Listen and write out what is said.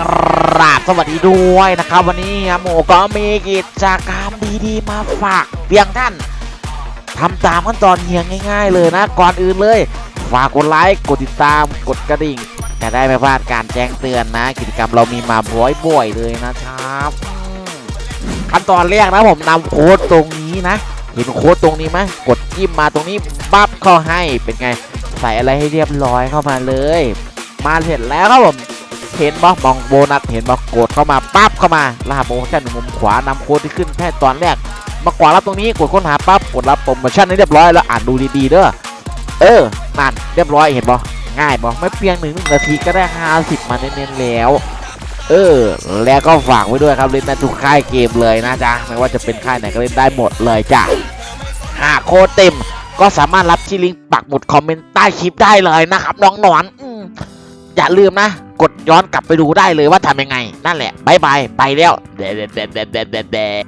กราบสวัสดีด้วยนะครับ วันนี้หมูก็มีกิจกรรมดีๆมาฝากเพียงท่านทำตามขั้นตอนเฮียง่ายๆเลยนะ ก่อนอื่นเลย ฝากกดไลค์กดติดตามกดกระดิ่ง จะได้ไม่พลาดการแจ้งเตือนนะ กิจกรรมเรามีมาบ่อยๆเลยนะครับขั้นตอนแรกนะผมนำโค้ดตรงนี้นะ เห็นโค้ดตรงนี้ไหมกดจิ้มมาตรงนี้บัฟเข้าให้เป็นไง ใส่อะไรให้เรียบร้อยเข้ามาเลย มาเสร็จแล้วครับผม เห็นบล็อกมองโบนัสเห็นบล็อกกดเข้ามาปั๊บเข้ามารหัสโปรโมชั่นมุมขวานำโค้ดที่ขึ้นแค่ตอนแรก มากวาดรับตรงนี้กดค้นหาปั๊บกดรับโปรโมชั่นให้เรียบร้อยแล้วอ่านดูดีๆเด้อเออนั่นเรียบร้อยเห็นบอง่ายบอไม่เพียงหนึ่งนาทีก็ได้ 50 มาเน้นๆแล้ว เออ แล้วก็ฝากไว้ด้วยครับเล่นได้ทุกค่ายเกมเลยนะจ๊ะไม่ว่าจะเป็นค่ายไหนก็เล่นได้หมดเลยจ้ะหากโค้ดเต็มก็สามารถรับที่ลิงก์ปักหมุดคอมเมนต์ใต้คลิปได้เลยนะครับน้องหนอน อย่าลืมนะ กดย้อนกลับไปดูได้เลยว่าทำยังไง นั่นแหละบายบายไปแล้วเดเดเดเดเด็ด